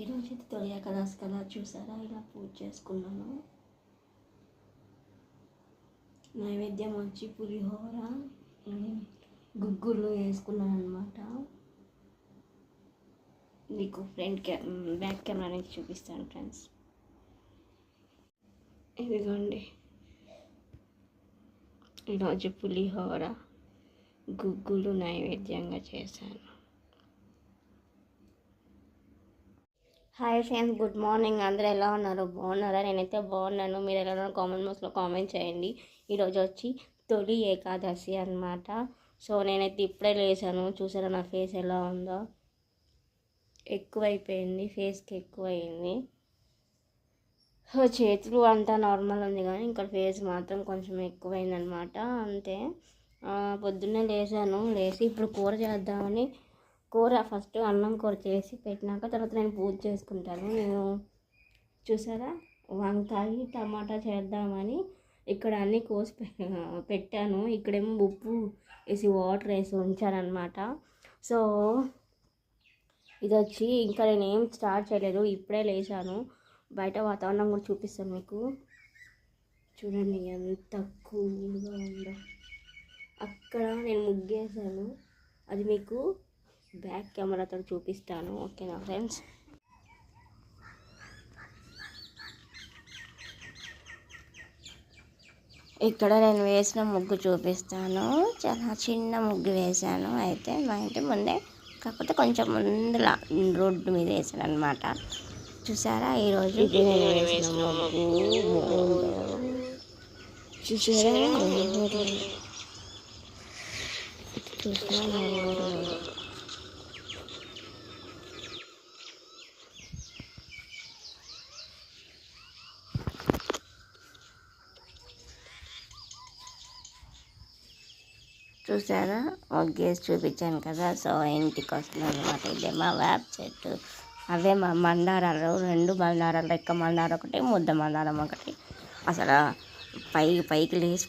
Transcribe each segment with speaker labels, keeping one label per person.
Speaker 1: ఈరోజు అయితే తొలి ఏకాదశి కదా చూసారా ఇలా పూజ చేసుకున్నాను నైవేద్యం వచ్చి పులిహోర గుగ్గులు వేసుకున్నాను అనమాట మీకు ఫ్రంట్ కె బ్యాక్ కెమెరా నుంచి చూపిస్తాను ఫ్రెండ్స్ ఇదిగోండి ఈరోజు పులిహోర గుగ్గులు నైవేద్యంగా చేశాను హాయ్ ఫ్రెండ్స్ గుడ్ మార్నింగ్ అందరూ ఎలా ఉన్నారు? బాగున్నారా? నేనైతే బాగున్నాను. మీరు ఎలా ఉన్నారు? కామెంట్ బాక్స్లో కామెంట్ చేయండి. ఈరోజు వచ్చి తొలి ఏకాదశి అనమాట సో నేనైతే ఇప్పుడే లేసాను చూసారా నా ఫేస్ ఎలా ఉందో? ఎక్కువైపోయింది. ఫేస్కి ఎక్కువైంది. సో చేతులు అంతా నార్మల్ ఉంది కానీ ఇంకా ఫేస్ మాత్రం కొంచెం ఎక్కువైంది అనమాట అంతే పొద్దున్నే లేసాను లేచి ఇప్పుడు కూర చేద్దామని కూర ఫస్ట్ అన్నం కూర చేసి పెట్టినాక తర్వాత నేను పూజ చేసుకుంటాను. నేను చూసారా? వంకాయ టమాటా చేద్దామని ఇక్కడ అన్నీ కోసి పె- పెట్టాను. ఇక్కడేమో ఉప్పు వేసి వాటర్ వేసి ఉంచానమాట సో ఇది వచ్చి ఇంకా నేను ఏం స్టార్ట్ చేయలేదు. ఇప్పుడే లేచాను. బయట వాతావరణం కూడా చూపిస్తాను మీకు. చూడండి ఎంత కూల్గా ఉందో. అక్కడ నేను ముగ్గేసాను అది మీకు బ్యాక్ కెమెరాతో చూపిస్తాను ఓకేనా ఫ్రెండ్స్? ఇక్కడ నేను వేసిన ముగ్గు చూపిస్తాను. చాలా చిన్న ముగ్గు వేశాను అయితే మా ఇంటి ముందే. కాకపోతే కొంచెం ముందుల రోడ్డు మీద వేసాను అనమాట చూసారా? ఈరోజు. చూసారా? చూసారా? చూసారా? గేస్ చూపించాను కదా సో ఇంటికి వస్తున్నాను అనమాట ఇదే మా వేప చెట్టు. అవే మా మందారాలు. రెండు మందారాలు రెక్క మందారం ఒకటి ముద్ద మందారం ఒకటి. అసలు పైకి పైకి లేచి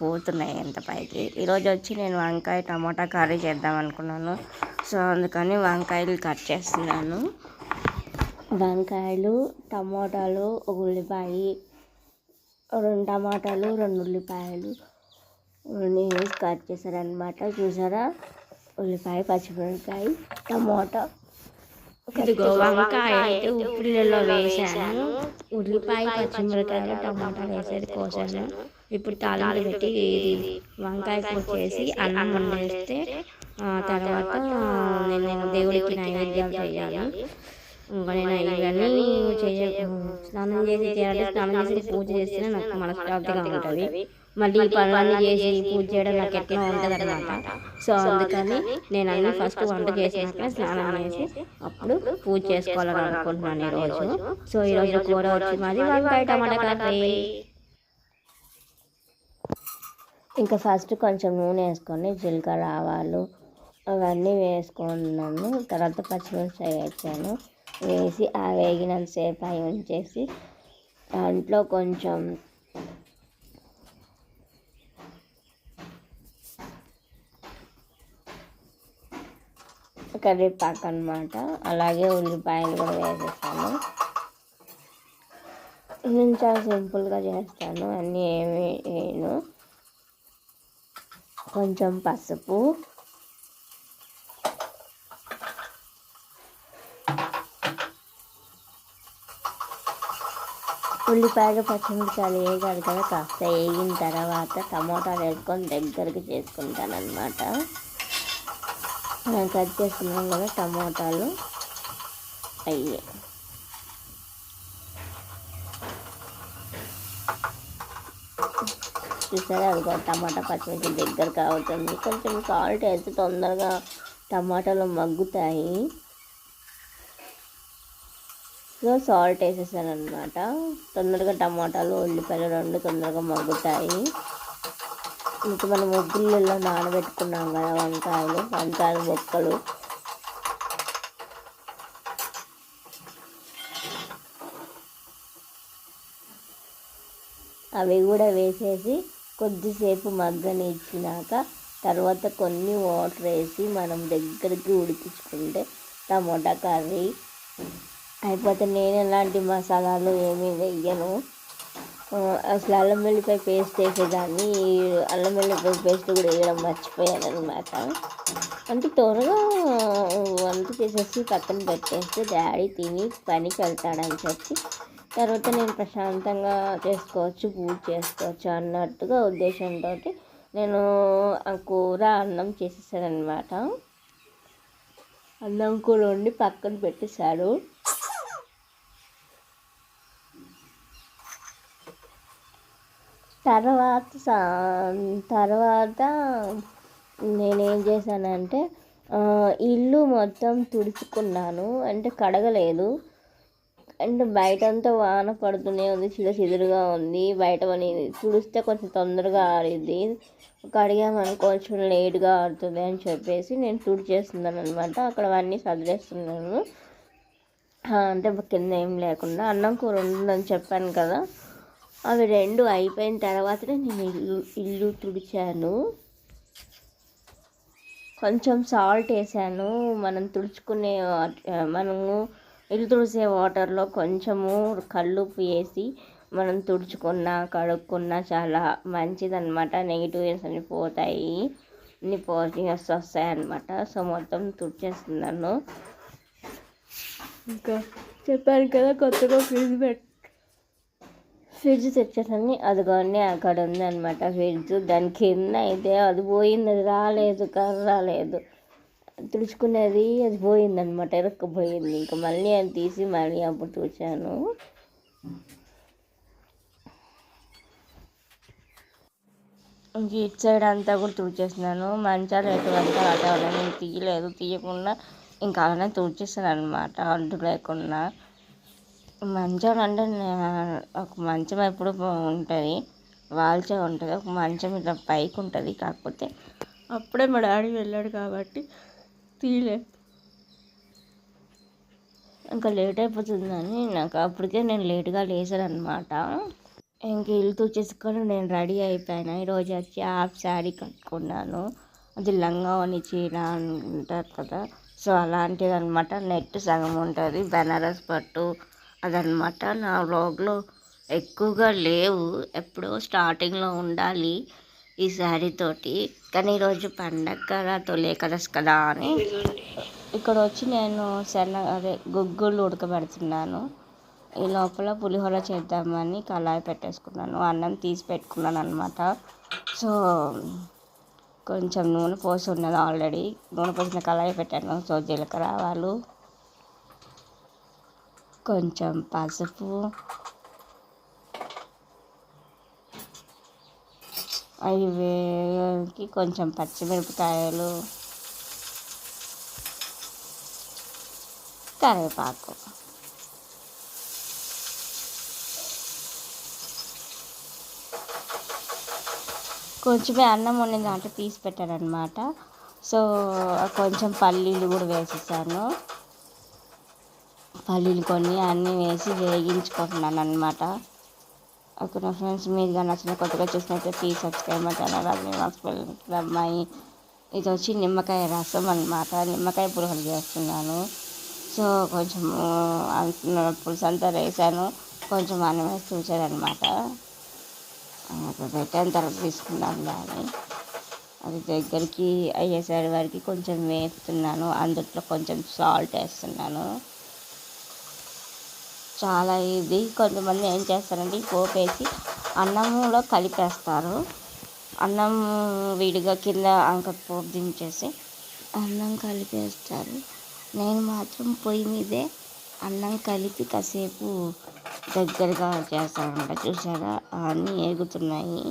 Speaker 1: పోతున్నాయి ఎంత పైకి. ఈరోజు వచ్చి నేను వంకాయ టమాటా కర్రీ చేద్దాం అనుకున్నాను. సో అందుకని వంకాయలు కట్ చేస్తున్నాను. వంకాయలు టమాటాలు ఉల్లిపాయ రెండు టమాటాలు రెండు ఉల్లిపాయలు నేను కట్ చేశారనమాట చూసారా? ఉల్లిపాయ పచ్చిమిరపకాయ టమాటా ఇదిగో వంకాయ అయితే ఉప్పులలో వేసాను ఉల్లిపాయ పచ్చిమిరపకాయలు టమాటాలు వేసేది కోసాను. ఇప్పుడు తాళాలు పెట్టి ఇది వంకాయ కూర చేసి అన్నం వండేస్తే తర్వాత నేను నేను దేవుడికి నైవేద్యాలు చేయాలి. ఇంకా నేను ఇవన్నీ చేయ స్నానం చేసి చేయాలంటే స్నానం చేసి పూజ చేస్తేనే నాకు మనశ్శాంతిగా ఉంటుంది. మళ్ళీ ఈ పనులన్నీ చేసి పూజ చేయడం నాకు ఎట్లా ఉంటుంది అనమాట సో అందుకని నేను అన్ని ఫస్ట్ వంట చేసినాక స్నానం చేసి అప్పుడు పూజ చేసుకోవాలని అనుకుంటున్నాను ఈరోజు. సో ఈరోజు కూర వచ్చి మాది వంకాయ టమాటా కర్రీ. ఇంకా ఫస్ట్ కొంచెం నూనె వేసుకొని జీలకర్ర ఆవాలు అవన్నీ వేసుకున్నాను. తర్వాత పచ్చిమిరపకాయ వేసాను. వేసి ఆ వేగినంతసేపు అవి ఉంచేసి దాంట్లో కొంచెం కరివేపాకు అనమాట అలాగే ఉల్లిపాయలు కూడా వేసేసాను. నేను చాలా సింపుల్గా చేస్తాను. అన్నీ ఏమి వేయను. కొంచెం పసుపు. ఉల్లిపాయలు పచ్చిమిరపకాయలు వేగాలి కాస్త వేగిన తర్వాత టమోటాలు వేసుకొని దగ్గరకు చేసుకుంటాను అనమాట మనం కట్ చేస్తున్నాం కదా టమోటాలు. అయ్యి. చూసారా అది కూడా టమాటా పచ్చిమిర్చి దగ్గర అవుతుంది కొంచెం సాల్ట్ వేస్తే తొందరగా టమాటాలు మగ్గుతాయి. సో సాల్ట్ వేసేసాను అనమాట తొందరగా టమాటాలు ఉల్లిపాయలు రెండు తొందరగా మగ్గుతాయి. ఇంకా మనం ముగ్గులలో నానబెట్టుకున్నాం కదా వంకాయలు వంకాయలు ముక్కలు. అవి కూడా వేసేసి కొద్దిసేపు మగ్గనిచ్చినాక తర్వాత కొన్ని వాటర్ వేసి మనం దగ్గరికి ఉడికించుకుంటే టమోటా కర్రీ అయిపోతే నేను ఎలాంటి మసాలాలు ఏమీ వేయను. అసలు అల్లం వెల్లిపాయ పేస్ట్ వేసేదాన్ని అల్లం వెల్లిపాయ పేస్ట్ కూడా వేయడం మర్చిపోయాను అనమాట అంటే త్వరగా వంట చేసేసి పక్కన పెట్టేస్తే డాడీ తిని పనికి వెళ్తాడని చెప్పి తర్వాత నేను ప్రశాంతంగా చేసుకోవచ్చు పూజ చేసుకోవచ్చు అన్నట్టుగా ఉద్దేశంతో నేను ఆ కూర అన్నం చేసేసాను అనమాట అన్నం కూర వండి పక్కన పెట్టేశాడు. తర్వాత సా- తర్వాత నేనేం చేశానంటే ఇల్లు మొత్తం తుడుచుకున్నాను. అంటే కడగలేదు. అండ్ బయట అంతా వాన పడుతూనే ఉంది చిద చిదురుగా ఉంది. బయట పని తుడిస్తే కొంచెం తొందరగా ఆరిద్ది. కడిగామని కొంచెం లేట్గా ఆడుతుంది అని చెప్పేసి నేను తుడిచేస్తున్నాను అనమాట అక్కడ అవన్నీ సదిలేస్తున్నాను అంటే కింద ఏం లేకుండా అన్నం కూర ఉందని చెప్పాను కదా. అవి రెండు అయిపోయిన తర్వాతనే నేను ఇల్లు ఇల్లు తుడిచాను. కొంచెం సాల్ట్ వేసాను. మనం తుడుచుకునే మనము ఇల్లు తుడిసే వాటర్లో కొంచెము కల్లుపు వేసి మనం తుడుచుకున్న కడుక్కున్నా చాలా మంచిదన్నమాట. నెగిటివ్స్ అన్ని పోతాయి. అన్ని పాజిటివ్స్ వస్తాయి అన్నమాట. సో మొత్తం తుడిచేస్తున్నాను. ఇంకా చెప్పాను కదా కొత్తగా ఫ్రిడ్జ్ పెట్టి ఫ్రిడ్జ్ తెచ్చేసని అదిగోండి అక్కడ ఉంది అనమాట ఫ్రిడ్జ్. దాని కింద అయితే అది పోయింది అది రాలేదు కర్ర రాలేదు. తుడుచుకునేది అది పోయింది అనమాట ఇరక్కపోయింది. ఇంకా మళ్ళీ అది తీసి మళ్ళీ అప్పుడు చూచాను ఇంక ఇటు సైడ్ అంతా కూడా తుడిచేసినాను. మంచాలు ఎటువంటి వాతావరణం నేను తీయలేదు తీయకుండా ఇంకా అలానే తుడిచేసాను అనమాట అడ్డు లేకుండా. మంచం అంటే ఒక మంచం ఎప్పుడు ఉంటుంది. వాల్చే ఉంటుంది. ఒక మంచం ఇట్లా పైకి ఉంటుంది. కాకపోతే అప్పుడే మా డాడీ వెళ్ళాడు కాబట్టి తీలే. ఇంకా లేట్ అయిపోతుందని నాకు అప్పటికే నేను లేట్గా లేచాను అనమాట ఇంక ఇల్లు చేసుకొని నేను రెడీ అయిపోయాను. ఈరోజు వచ్చి హాఫ్ శారీ కట్టుకున్నాను. అది లంగా అని చీర అంటారు కదా. సో అలాంటిది అనమాట నెట్ సగం ఉంటుంది. బెనారస్ పట్టు అదనమాట. నా వ్లాగ్లో ఎక్కువగా లేవు. ఎప్పుడో స్టార్టింగ్లో ఉండాలి ఈ శారీతోటి కానీ ఈరోజు పండగ కదా తొలే కదస్ కదా అని. ఇక్కడ వచ్చి నేను సన్న అదే గుగ్గులు ఉడకబెడుతున్నాను. ఈ లోపల పులిహోర చేద్దామని కళాయి పెట్టేసుకున్నాను. అన్నం తీసి పెట్టుకున్నాను అనమాట సో కొంచెం నూనె పోసి ఉన్నది ఆల్రెడీ. నూనె పోసిన కళాయి పెట్టాను. సో జీలకర్ర ఆవాలు కొంచెం పసుపు. అవి వేయడానికి కొంచెం పచ్చిమిరపకాయలు. కరివేపాకు. కొంచెమే అన్నం వండిన దాంట్లో తీసి పెట్టానమాట సో కొంచెం పల్లీలు కూడా వేసేసాను. పల్లీలు కొన్ని అన్నీ వేసి వేగించుకుంటున్నాను అనమాట ఓకే ఫ్రెండ్స్ మీరు కానీ నచ్చిన కొత్తగా చూసినట్లయితే ప్లీజ్ సబ్స్క్రైబ్ మా ఛానల్ అది అమ్మాయి ఇది వచ్చి నిమ్మకాయ రసం అనమాట నిమ్మకాయ పురుగులు చేస్తున్నాను. సో కొంచెం పులుసు అంతా వేసాను. కొంచెం అన్నం వేసి చూసారనమాట పెట్టిన తర్వాత తీసుకున్నాను దాన్ని. అది దగ్గరికి అయ్యేసరి వరకు కొంచెం వేస్తున్నాను అందులో కొంచెం సాల్ట్ వేస్తున్నాను. చాలా ఇది. కొంతమంది ఏం చేస్తారంటే ఈ పోపు వేసి అన్నంలో కలిపేస్తారు. అన్నం విడిగా కింద అంక పోపు దించేసి అన్నం కలిపేస్తారు. నేను మాత్రం పొయ్యి మీదే అన్నం కలిపి కాసేపు దగ్గరగా చేస్తానంట. చూసారా అన్నీ ఏగుతున్నాయి.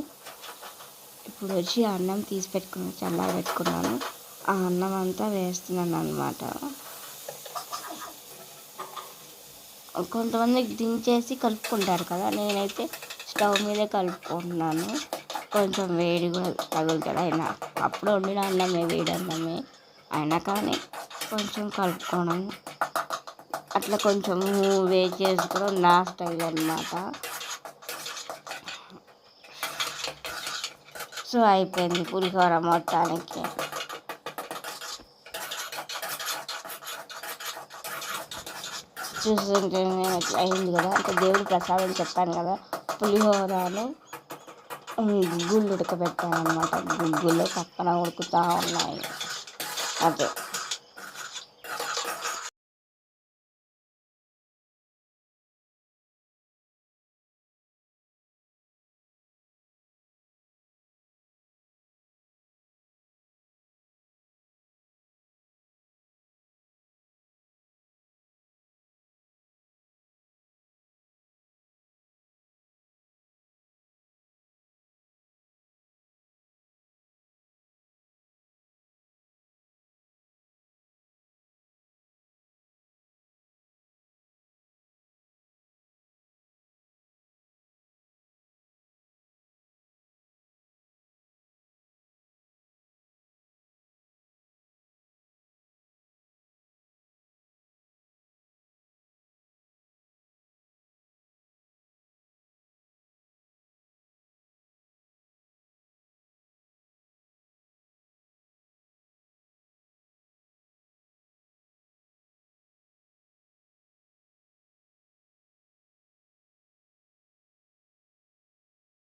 Speaker 1: ఇప్పుడు వచ్చి అన్నం తీసి పెట్టుకుని చల్లార పెట్టుకున్నాను. ఆ అన్నం అంతా వేస్తున్నాను అనమాట కొంతమంది దించేసి కలుపుకుంటారు కదా నేనైతే స్టవ్ మీదే కలుపుకుంటున్నాను. కొంచెం వేడి కూడా తగులుతుంది అయినా అప్పుడు వండిన అన్నమే వేడి అన్నమే అయినా కానీ కొంచెం కలుపుకోవడం. అట్లా కొంచెం వేడి చేసుకోవడం నా స్టైల్ అనమాట సో అయిపోయింది పులిహోర మొత్తానికి చూస్తుంటే ఇట్లా అయింది కదా. అంటే దేవుడి ప్రసాదం చెప్పాను కదా. పులిహోరను గుగ్గులు ఉడకబెట్టాను అనమాట గుగ్గులు పక్కన ఉడుకుతూ ఉన్నాయి. అదే.